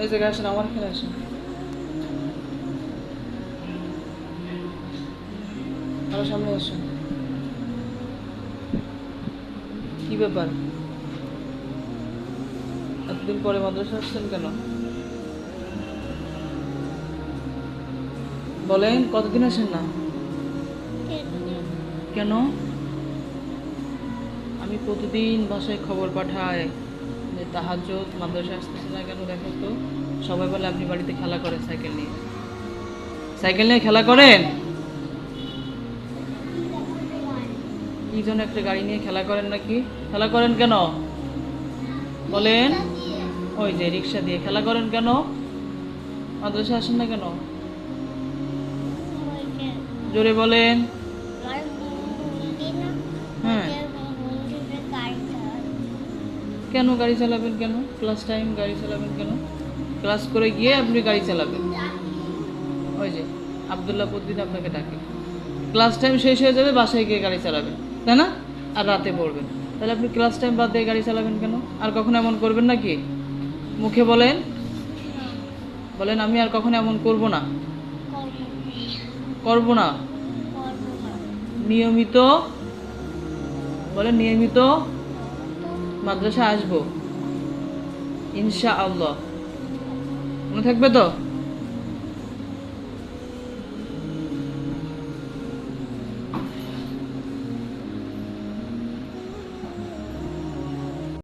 ওই জায়গায় আসেন আমার এখানে আসেন আমার সামনে আসেন কি ব্যাপার এতদিন পরে মাদ্রাসা আসছেন কেন? বলেন, কতদিন আসেন না? কেন? আমি প্রতিদিন বাসায় খবর পাঠাই। যে তাহাজ্জুদ মাদ্রাসা আসতেছে না কেন দেখেন তো? সবাই বলে, আপনি বাড়িতে খেলা করেন সাইকেল নিয়ে। সাইকেল নিয়ে খেলা করেন? কি জন্য একটা গাড়ি নিয়ে খেলা করেন নাকি? খেলা করেন কেন? বলেন। ওই যে রিক্সা দিয়ে খেলা করেন কেন? মাদ্রাসা আসেন না কেন? জোরে বলেন। কেন গাড়ি চালাবেন কেন? ক্লাস টাইম গাড়ি চালাবেন কেন? ক্লাস করে গিয়ে আপনি গাড়ি চালাবেন। ওই যে আবদুল্লাহ প্রতিদিন আপনাকে ডাকে। ক্লাস টাইম শেষ হয়ে যাবে বাসায় গিয়ে গাড়ি চালাবেন। তাই না? আর রাতে পড়বেন। তাহলে আপনি ক্লাস টাইম বাদ দিয়ে গাড়ি চালাবেন কেন? আর কখনো এমন করবেন নাকি মুখে বলেন। বলেন আমি আর কখনো এমন করব না। করব না। নিয়মিত বলেন নিয়মিত মাদ্রাসা আসব ইনশা আল্লাহ মনে থাকবে তো?